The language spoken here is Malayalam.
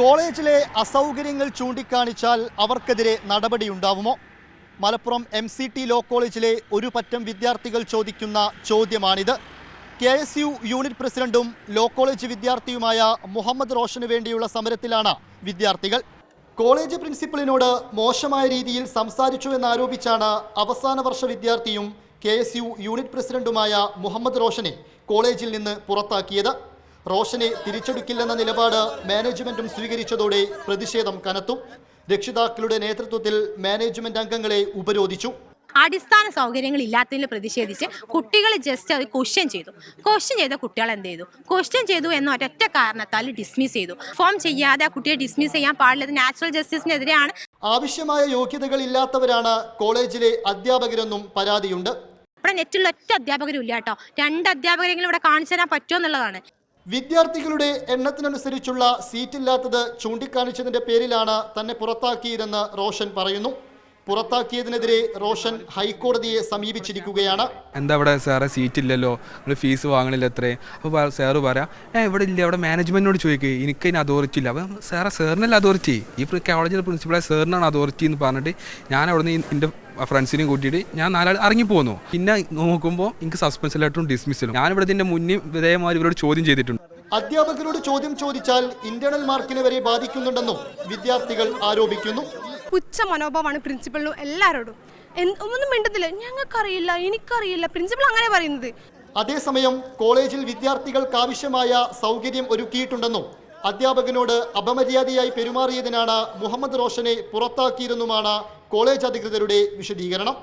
കോളേജിലെ അസൗകര്യങ്ങൾ ചൂണ്ടിക്കാണിച്ചാൽ അവർക്കെതിരെ നടപടിയുണ്ടാവുമോ? Malappuram M C T law കോളേജിലെ ഒരു പറ്റം വിദ്യാർത്ഥികൾ ചോദിക്കുന്ന ചോദ്യമാണിത്. കെ എസ് യു യൂണിറ്റ് പ്രസിഡന്റും ലോ കോളേജ് വിദ്യാർത്ഥിയുമായ മുഹമ്മദ് റോഷന് വേണ്ടിയുള്ള സമരത്തിലാണ് വിദ്യാർത്ഥികൾ. കോളേജ് പ്രിൻസിപ്പലിനോട് മോശമായ രീതിയിൽ സംസാരിച്ചു എന്നാരോപിച്ചാണ് അവസാന വർഷ വിദ്യാർത്ഥിയും കെ എസ് യു യൂണിറ്റ് പ്രസിഡന്റുമായ മുഹമ്മദ് റോഷനെ കോളേജിൽ നിന്ന് പുറത്താക്കിയത്. റോഷനെ തിരിച്ചെടുക്കില്ലെന്ന നിലപാട് മാനേജ്മെന്റും സ്വീകരിച്ചതോടെ പ്രതിഷേധം കനത്തു. രക്ഷിതാക്കളുടെ നേതൃത്വത്തിൽ മാനേജ്മെന്റ് അംഗങ്ങളെ ഉപരോധിച്ചു. അടിസ്ഥാന സൗകര്യങ്ങൾ ഇല്ലാത്തതിൽ പ്രതിഷേധിച്ച് കുട്ടികൾ ജസ്റ്റ് അത് ക്വസ്റ്റ്യൻ ചെയ്തു. ക്വസ്റ്റ്യൻ ചെയ്ത കുട്ടികൾ എന്ത് ചെയ്തു? ക്വസ്റ്റ്യൻ ചെയ്തു എന്ന ഒരൊറ്റ കാരണത്താൽ ഡിസ്മിസ് ചെയ്തു. ഫോം ചെയ്യാതെ ആ കുട്ടിയെ ഡിസ്മിസ് ചെയ്യാൻ പാടില്ല. നാച്ചുറൽ ജസ്റ്റിസിനെതിരെയാണ് ആവശ്യമായ യോഗ്യതകൾ ഇല്ലാത്തവരാണ് കോളേജിലെ അധ്യാപകരെന്നും പരാതിയുണ്ട്. ഇവിടെ നെറ്റുള്ള ഒറ്റ അധ്യാപകരും ഇല്ല കേട്ടോ. രണ്ട് അധ്യാപകരെങ്കിലും ഇവിടെ കാണിച്ചു തരാൻ പറ്റുമോ എന്നുള്ളതാണ്. വിദ്യാർത്ഥികളുടെ എണ്ണത്തിനനുസരിച്ചുള്ള സീറ്റില്ലാത്തത് ചൂണ്ടിക്കാണിച്ചതിന്റെ പേരിലാണ് തന്നെ പുറത്താക്കിയതെന്ന് റോഷൻ പറയുന്നു. പുറത്താക്കിയതിനെതിരെ റോഷൻ ഹൈക്കോടതിയെ സമീപിച്ചിരിക്കുകയാണ്. എന്താ ഇവിടെ സാറെ സീറ്റ് ഇല്ലല്ലോ? നിങ്ങൾ ഫീസ് വാങ്ങണില്ല അത്രേ. അപ്പോൾ സാറ് പറയാ ഏ ഇവിടെ ഇല്ല അവിടെ മാനേജ്മെന്റിനോട് ചോദിക്കുക എനിക്ക് അതിന് അതോറിറ്റി ഇല്ല. അപ്പം സാറെ സാറിനല്ല അതോറിറ്റി ഈ കോളേജിലെ പ്രിൻസിപ്പളെ സാറിനാണ് അതോറിറ്റി എന്ന് പറഞ്ഞിട്ട് ഞാൻ അവിടെ നിന്ന് എന്റെ ഫ്രണ്ട്സിനെയും കൂട്ടിയിട്ട് ഞാൻ നാലാൾ ഇറങ്ങി പോന്നു പിന്നെ നോക്കുമ്പോൾ എനിക്ക് സസ്പെൻസ് ലെറ്ററും ഡിസ്മിസലും ഞാൻ ഇവിടെ ഇതിന്റെ മുന്നേ ഇതേമാതിരി ഇവരോട് ചോദ്യം ചെയ്തിട്ടുണ്ട്. അധ്യാപകരോട് ചോദ്യം ചോദിച്ചാൽ ഇന്റേണൽ മാർക്കിനെ വരെ ബാധിക്കുന്നുണ്ടെന്നും വിദ്യാർത്ഥികൾ ആരോപിക്കുന്നു. പുച്ഛ മനോഭാവമാണ് പ്രിൻസിപ്പളിനും എല്ലാവരോടും ഒന്നും മിണ്ടത്തില്ല ഞങ്ങൾക്കറിയില്ല എനിക്കറിയില്ല. പ്രിൻസിപ്പൾ അങ്ങനെ പറയുന്നത്. അതേസമയം കോളേജിൽ വിദ്യാർത്ഥികൾക്ക് ആവശ്യമായ സൗകര്യം ഒരുക്കിയിട്ടുണ്ടെന്നും അധ്യാപകനോട് അപമര്യാദയായി പെരുമാറിയതിനാണ് മുഹമ്മദ് റോഷനെ പുറത്താക്കിയതെന്നുമാണ് കോളേജ് അധികൃതരുടെ വിശദീകരണം.